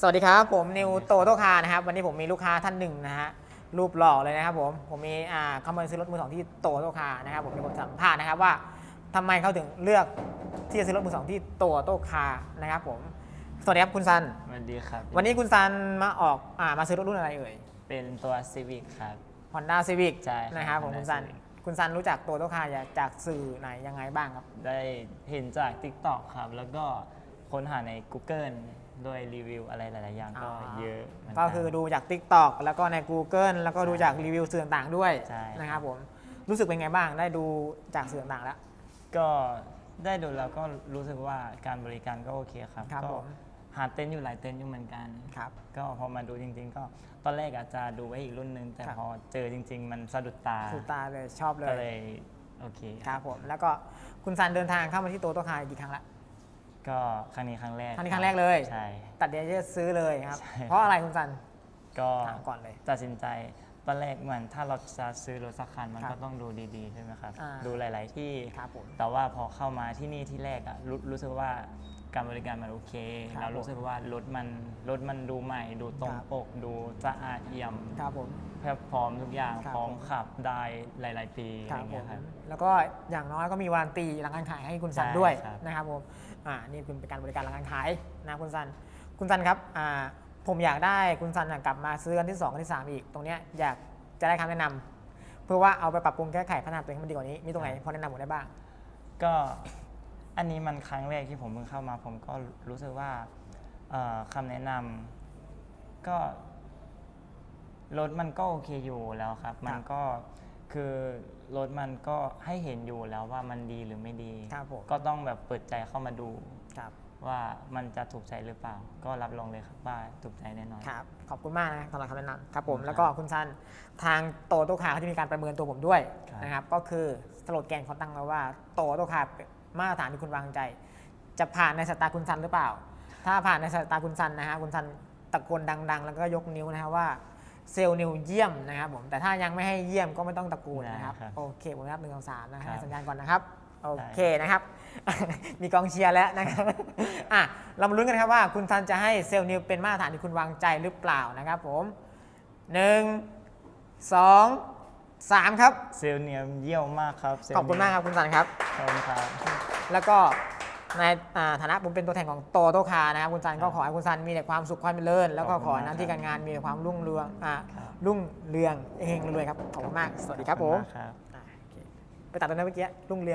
สวัสดีครับ ผมนิวโตโตคานะครับ วันนี้ผมมีลูกค้าท่านหนึ่งนะฮะรูปหล่อเลยนะครับผมผมมีอ่าเข้ามาซื้อรถมือสองที่โตโตคานะครับผมมีคนสัมภาษณ์นะครับว่าทำไมเขาถึงเลือกที่จะซื้อรถมือสองที่โตโตคานะครับผมสวัสดีครับคุณซันสวัสดีครับ วันนี้คุณซันมาออกอ่ามาซื้อรถรุ่นอะไรเอ่ยเป็นตัว Civic ครับ Honda Civic ใช่ครับนะครับผม Honda คุณซัน Civic คุณซันรู้จักโตโตคาจากสื่อไหนยังไงบ้างครับ ได้เห็นจาก TikTok ครับ แล้วก็ค้นหาใน Google ด้วยรีวิวอะไรหลาย ๆ อย่างก็อ่าเยอะเหมืนน ก็คือดูจาก TikTok แล้วก็ใน Google แล้วก็ดูจากรีวิวสื่อต่างๆด้วยใช่ นะครับผมรู้สึกเป็นไงบ้างได้ดูจากสื่อต่างๆแล้ว ก็ได้ดูแล้วก็รู้สึกว่าการบริการก็โอเคครับครับก็ผม หาเต็นท์อยู่หลายเต็นท์อยู่เหมือนกัน ครับ ก็พอมาดูจริง ๆ ก็ตอนแรกอาจจะดูไว้อีกรุ่นนึง แต่ครับ พอเจอจริง ๆ มันสะดุดตาสุดตาเลยชอบเลก็ยเลยโอเค ครับผมแล้วก็คุณซันเดินทางเข้ามาที่โตโตคากี่ครั้งละ ก็ครั้งนี้ครั้งแรกครั้งนี้ครั้งแรกเลย ใช่ ตัดเดียวจะซื้อเลยครับ ใช่ เพราะอะไรคุณซันก็ถามก่อนเลย ตัดสินใจตอนแรกเหมือนถ้าเราจะซื้อรถสักคันมันครับก็ต้องดูดีๆใช่ไหมครับ อ่าดูหลาย ๆ ที่ ครับผมแต่ว่าพอเข้ามาที่นี่ที่แรกอะรู้รู้สึกว่า การบริการมันโอเค ครับเรารู้สึกว่ารถมันรถมันดูใหม่ ดูตรงครับ ปก ดูสะอาดเอี่ยมครับผมแพรพร้อมทุกอย่างครับ พร้อมผมขับได้หลาย ๆ ปีอะคไรรับผเงี้มยครับ แล้วก็อย่างน้อยก็มีวารันตีหลังการขายให้คุณซันใช่ด้วยครับ นะครับผมอ่านี่คือเป็นการบริการหลังการขายนะคุณซันคุณซันครับอ่าผมอยากได้คุณซันน่ะกลับมาซื้อกันที่2กันที่3อีก ตรงเนี้ยอยากจะได้คำแนะนำเพื่อว่าเอาไปปรับปรุงแก้ไขพัฒนาตัวเองให้มันดีกว่านี้มีตรงไหนพอแนะนำผมได้บ้าง ก็ อันนี้มันครั้งแรกที่ผมเพิ่งเข้ามา ผมก็รู้สึกว่าเอ่อคำแนะนำก็รถมันก็โอเคอยู่แล้วครับ มันก็คือรถมันก็ให้เห็นอยู่แล้วว่ามันดีหรือไม่ดีครับผมก็ต้องแบบเปิดใจเข้ามาดูครับว่ามันจะถูกใจหรือเปล่า ก็รับรองเลยครับว่าถูกใจแน่นอนครับขอบคุณมากนะสำหรับคำแนะนำครับผมครับแล้วก็คุณซันทางโตโตคาเขาจะมีการประเมินตัวผมด้วยครับนะครับก็คือสโลแกนเขาตั้งไว้ว่าโตโตคา มาตรฐานที่คุณวางใจ จะผ่านในสายตาคุณซันหรือเปล่า ถ้าผ่านในสายตาคุณซันนะฮะคุณซันตะโกนดัง ๆ แล้วก็ยกนิ้วนะฮะว่าเซลล์นิวเยี่ยมนะครับผมแต่ถ้ายังไม่ให้เยี่ยมก็ไม่ต้องตะโกนนะครับได้ครับ โอเคผมนับหนึ่งสองสามนะครัฮะบสัญญาณก่อนนะครับโอได้เคนะครับ มีกองเชียร์แล้วนะครับอะเรามาลุ้นกันนะครับว่าคุณซันจะให้เซลล์นิวเป็นมาตรฐานที่คุณวางใจหรือเปล่านะครับผมหนึ่งสอง สามครับ เซลล์เนียมเยี่ยมมากครับเซลล์ขอบคุณมากครับคุณซันครับ ขอบคุณครับ แล้วก็ในอ่าฐานะผมเป็นตัวแทนของโตโตคานะครับคุณซันก็ครับขอให้คุณซันมีแต่ความสุขความเจริญแล้วก็ขอบขคุอณให้หมากน้าที่ครับการงานมีแต่ความรุ่งเรืองอ่าครับรุ่งเรืองเฮงรวยครับขอบคุณมาก สวัสดีครับผมขอณากครับ อ่าโอเคไปตัดตรงนั้นเมื่อกี้รุ่งเรือง